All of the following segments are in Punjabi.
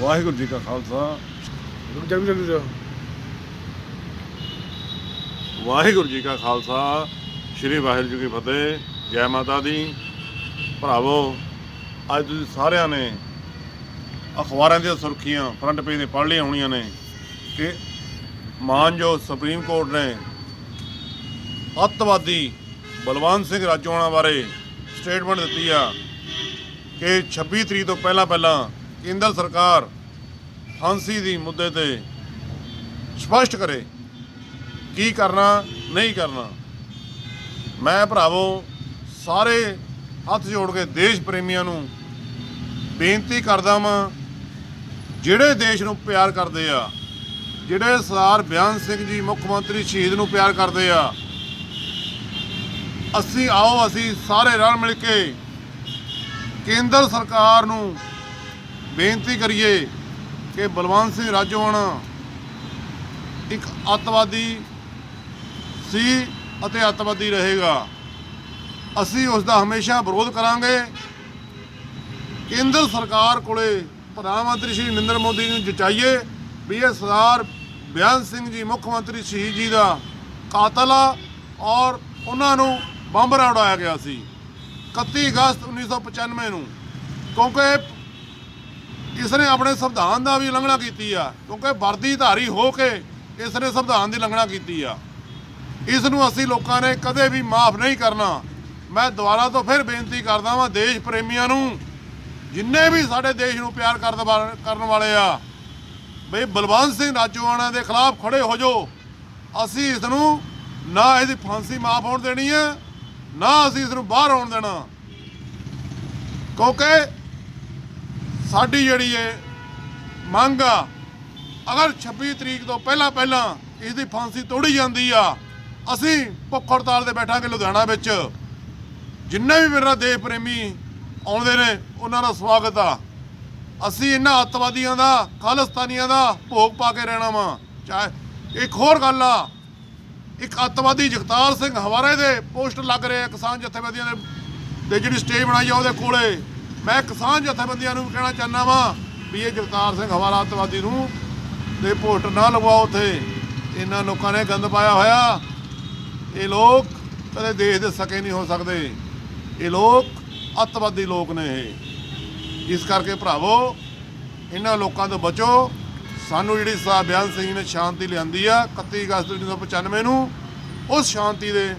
ਵਾਹਿਗੁਰੂ ਜੀ ਕਾ ਖਾਲਸਾ। ਵਾਹਿਗੁਰੂ ਜੀ ਕਾ ਖਾਲਸਾ ਸ੍ਰੀ ਵਾਹਿਗੁਰੂ ਜੀ ਕੀ ਫਤਿਹ। ਜੈ ਮਾਤਾ ਦੀ। ਭਰਾਵੋ ਅੱਜ ਤੁਸੀਂ ਸਾਰਿਆਂ ਨੇ ਅਖਬਾਰਾਂ ਦੀਆਂ ਸੁਰਖੀਆਂ ਫਰੰਟ ਪੇਜ ਤੇ ਪੜ੍ਹ ਲਈਆਂ ਹੋਣੀਆਂ ਨੇ ਕਿ ਮਾਨਯੋਗ ਸੁਪਰੀਮ ਕੋਰਟ ਨੇ ਅੱਤਵਾਦੀ ਬਲਵੰਤ ਸਿੰਘ ਰਾਜੋਆਣਾ ਬਾਰੇ ਸਟੇਟਮੈਂਟ ਦਿੱਤੀ ਆ ਕਿ 26 ਤਰੀਕ ਤੋਂ ਪਹਿਲਾਂ ਪਹਿਲਾਂ ਕੇਂਦਰ ਸਰਕਾਰ ਫਾਂਸੀ ਦੀ ਮੁੱਦੇ ਤੇ ਸਪਸ਼ਟ ਕਰੇ। ਕੀ ਕਰਨਾ, ਨਹੀਂ ਕਰਨਾ। ਮੈਂ ਭਰਾਵੋ, ਸਾਰੇ ਹੱਥ ਜੋੜ ਕੇ ਦੇਸ਼ ਪ੍ਰੇਮੀਆਂ ਨੂੰ ਬੇਨਤੀ ਕਰਦਾ ਵਾਂ, ਜਿਹੜੇ ਦੇਸ਼ ਨੂੰ ਪਿਆਰ ਕਰਦੇ ਆ, ਜਿਹੜੇ ਸਰਦਾਰ ਬਿਆਨ ਸਿੰਘ ਜੀ ਮੁੱਖ ਮੰਤਰੀ ਸ਼ਹੀਦ ਨੂੰ ਪਿਆਰ ਕਰਦੇ ਆ, ਅਸੀਂ ਆਓ, ਅਸੀਂ ਸਾਰੇ ਰਲ ਮਿਲ ਕੇ ਕੇਂਦਰ ਸਰਕਾਰ ਨੂੰ ਬੇਨਤੀ ਕਰੀਏ ਕਿ ਬਲਵੰਤ ਸਿੰਘ ਰਾਜੋਆਣਾ ਇੱਕ ਅੱਤਵਾਦੀ ਸੀ ਅਤੇ ਅੱਤਵਾਦੀ ਰਹੇਗਾ। ਅਸੀਂ ਉਸ ਦਾ ਹਮੇਸ਼ਾ ਵਿਰੋਧ ਕਰਾਂਗੇ। ਕੇਂਦਰ ਸਰਕਾਰ ਕੋਲੇ ਪ੍ਰਧਾਨ ਮੰਤਰੀ ਸ਼੍ਰੀ ਨਰਿੰਦਰ ਮੋਦੀ ਨੂੰ ਜਚਾਈਏ ਵੀ ਇਹ ਸਰਦਾਰ ਬਿਆਨ ਸਿੰਘ ਜੀ, ਮੁੱਖ ਮੰਤਰੀ ਸ਼ਹੀਦ ਜੀ ਦਾ ਕਾਤਲ ਆ ਔਰ ਉਹਨਾਂ ਨੂੰ ਬੰਬ ਉਡਾਇਆ ਗਿਆ ਸੀ। 31 ਅਗਸਤ 1995 ਨੂੰ ਕਿਉਂਕਿ ਇਸ ਨੇ ਆਪਣੇ ਸੰਵਿਧਾਨ ਦਾ ਵੀ ਉਲੰਘਣਾ ਕੀਤੀ ਆ, ਕਿਉਂਕਿ ਵਰਦੀ ਧਾਰੀ ਹੋ ਕੇ ਇਸ ਨੇ ਸੰਵਿਧਾਨ ਦੀ ਉਲੰਘਣਾ ਕੀਤੀ ਆ। ਇਸ ਨੂੰ ਅਸੀਂ ਲੋਕਾਂ ਨੇ ਕਦੇ ਵੀ ਮਾਫ ਨਹੀਂ ਕਰਨਾ। ਮੈਂ ਦੁਬਾਰਾ ਤੋਂ ਫਿਰ ਬੇਨਤੀ ਕਰਦਾ ਵਾਂ, ਦੇਸ਼ ਪ੍ਰੇਮੀਆਂ ਨੂੰ, ਜਿੰਨੇ ਵੀ ਸਾਡੇ ਦੇਸ਼ ਨੂੰ ਪਿਆਰ ਕਰਨ ਕਰਨ ਵਾਲੇ ਆ, ਬਈ ਬਲਵੰਤ ਸਿੰਘ ਰਾਜੋਆਣਾ ਦੇ ਖਿਲਾਫ ਖੜੇ ਹੋ ਜਾਓ। ਅਸੀਂ ਇਸ ਨੂੰ ਨਾ ਇਹਦੀ ਫਾਂਸੀ ਮਾਫ ਹੋਣ ਦੇਣੀ ਹੈ ਨਾ ਅਸੀਂ ਇਸ ਨੂੰ ਬਾਹਰ ਆਉਣ ਦੇਣਾ। ਕਿਉਂਕਿ ਸਾਡੀ ਜਿਹੜੀ ਹੈ ਮੰਗ ਆ, ਅਗਰ 26 ਤਰੀਕ ਤੋਂ ਪਹਿਲਾਂ ਪਹਿਲਾਂ ਇਸ ਦੀ ਫਾਂਸੀ ਤੋੜੀ ਜਾਂਦੀ ਆ, ਅਸੀਂ ਭੁੱਖ ਹੜਤਾਲ ਤੇ ਬੈਠਾਂਗੇ ਲੁਧਿਆਣਾ ਵਿੱਚ। ਜਿੰਨੇ ਵੀ ਮੇਰਾ ਦੇਸ਼ ਪ੍ਰੇਮੀ ਆਉਂਦੇ ਨੇ, ਉਹਨਾਂ ਦਾ ਸਵਾਗਤ ਆ। ਅਸੀਂ ਇਹਨਾਂ ਅੱਤਵਾਦੀਆਂ ਦਾ, ਖਾਲਿਸਤਾਨੀਆਂ ਦਾ ਭੋਗ ਪਾ ਕੇ ਰਹਿਣਾ ਵਾ। ਚਾਹੇ ਇੱਕ ਹੋਰ ਗੱਲ ਆ, ਇੱਕ ਅੱਤਵਾਦੀ ਜਗਤਾਰ ਸਿੰਘ ਹਵਾਰੇ ਦੇ ਪੋਸਟਰ ਲੱਗ ਰਹੇ ਆ ਕਿਸਾਨ ਜਥੇਬੰਦੀਆਂ ਦੇ ਤੇ ਜਿਹੜੀ ਸਟੇਜ ਬਣਾਈ ਆ ਉਹਦੇ ਕੋਲੇ। ਮੈਂ ਕਿਸਾਨ ਜਥੇਬੰਦੀਆਂ ਨੂੰ ਵੀ ਕਹਿਣਾ ਚਾਹੁੰਦਾ ਵਾਂ ਵੀ ਇਹ ਜਗਤਾਰ ਸਿੰਘ ਹਵਾਰਾ ਅੱਤਵਾਦੀ ਨੂੰ ਤੇ ਪੋਸਟਰ ਨਾ ਲਗਵਾਓ ਉੱਥੇ। ਇਹਨਾਂ ਲੋਕਾਂ ਨੇ ਗੰਦ ਪਾਇਆ ਹੋਇਆ। ਇਹ ਲੋਕ ਕਦੇ ਦੇਸ਼ ਦੇ ਸਕੇ ਨਹੀਂ ਹੋ ਸਕਦੇ। ਇਹ ਲੋਕ ਅੱਤਵਾਦੀ ਲੋਕ ਨੇ ਇਹ। ਇਸ ਕਰਕੇ ਭਰਾਵੋ, ਇਹਨਾਂ ਲੋਕਾਂ ਤੋਂ ਬਚੋ। ਸਾਨੂੰ ਜਿਹੜੀ ਸਾਹਿਬ ਬਿਆਨ ਸਿੰਘ ਨੇ ਸ਼ਾਂਤੀ ਲਿਆਂਦੀ ਆ 31 ਅਗਸਤ 1995 ਨੂੰ, ਉਸ ਸ਼ਾਂਤੀ ਦੇ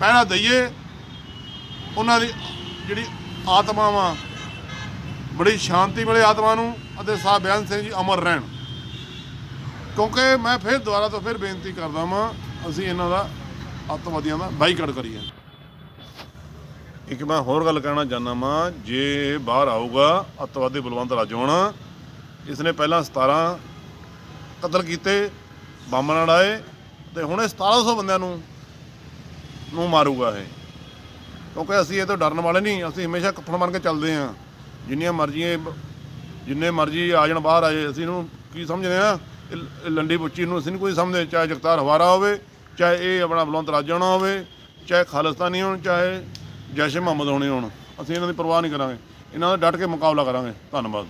ਪਹਿਰਾ ਦਈਏ। ਉਹਨਾਂ ਦੀ ਜਿਹੜੀ ਆਤਮਾ ਵਾ ਬੜੀ ਸ਼ਾਂਤੀ ਮਿਲੇ ਆਤਮਾ ਨੂੰ ਅਤੇ ਸਾਹਿਬ ਬਿਆਨ ਸਿੰਘ ਜੀ ਅਮਰ ਰਹਿਣ। ਕਿਉਂਕਿ ਮੈਂ ਫਿਰ ਦੁਬਾਰਾ ਤੋਂ ਫਿਰ ਬੇਨਤੀ ਕਰਦਾ ਵਾਂ, ਅਸੀਂ ਇਹਨਾਂ ਦਾ ਅੱਤਵਾਦੀਆਂ ਦਾ ਬਾਈਕਾਟ ਕਰੀਏ। ਇੱਕ ਮੈਂ ਹੋਰ ਗੱਲ ਕਹਿਣਾ ਚਾਹੁੰਦਾ ਵਾਂ, ਜੇ ਬਾਹਰ ਆਊਗਾ, ਅੱਤਵਾਦੀ ਬਲਵੰਤ ਰਾਜੋਆਣਾ ਇਸ ਨੇ ਪਹਿਲਾਂ 17 ਕਤਲ ਕੀਤੇ, ਬੰਬ ਨਾਲ ਆਏ ਤੇ ਹੁਣ ਇਹ 1700 ਬੰਦਿਆਂ ਨੂੰ ਨੂੰ ਮਾਰੂਗਾ ਇਹ। ਕਿਉਂਕਿ ਅਸੀਂ ਇਹ ਤੋਂ ਡਰਨ ਵਾਲੇ ਨਹੀਂ, ਅਸੀਂ ਹਮੇਸ਼ਾ ਕੱਫਣ ਬਣ ਕੇ ਚੱਲਦੇ ਆਂ ਜਿੰਨੀਆਂ ਮਰਜ਼ੀਆਂ ਜਿੰਨੇ ਮਰਜ਼ੀ ਆ ਜਾਣ, ਬਾਹਰ ਆ ਜਾਏ, ਅਸੀਂ ਇਹਨੂੰ ਕੀ ਸਮਝਦੇ ਆ ਇਹ ਲੰਡੀ ਪੁੱਚੀ ਨੂੰ ਅਸੀਂ ਨਹੀਂ ਕੋਈ ਸਮਝਦੇ, ਚਾਹੇ ਜਗਤਾਰ ਹਵਾਰਾ ਹੋਵੇ, ਚਾਹੇ ਇਹ ਆਪਣਾ ਬਲਵੰਤ ਰਾਜੋਆਣਾ ਹੋਵੇ, ਚਾਹੇ ਖਾਲਿਸਤਾਨੀ ਹੋਣ, ਚਾਹੇ ਜੈਸ਼ ਮੁਹੰਮਦ ਹੋਣੇ ਹੋਣ, ਅਸੀਂ ਇਹਨਾਂ ਦੀ ਪਰਵਾਹ ਨਹੀਂ ਕਰਾਂਗੇ। ਇਹਨਾਂ ਦਾ ਡਟ ਕੇ ਮੁਕਾਬਲਾ ਕਰਾਂਗੇ। ਧੰਨਵਾਦ।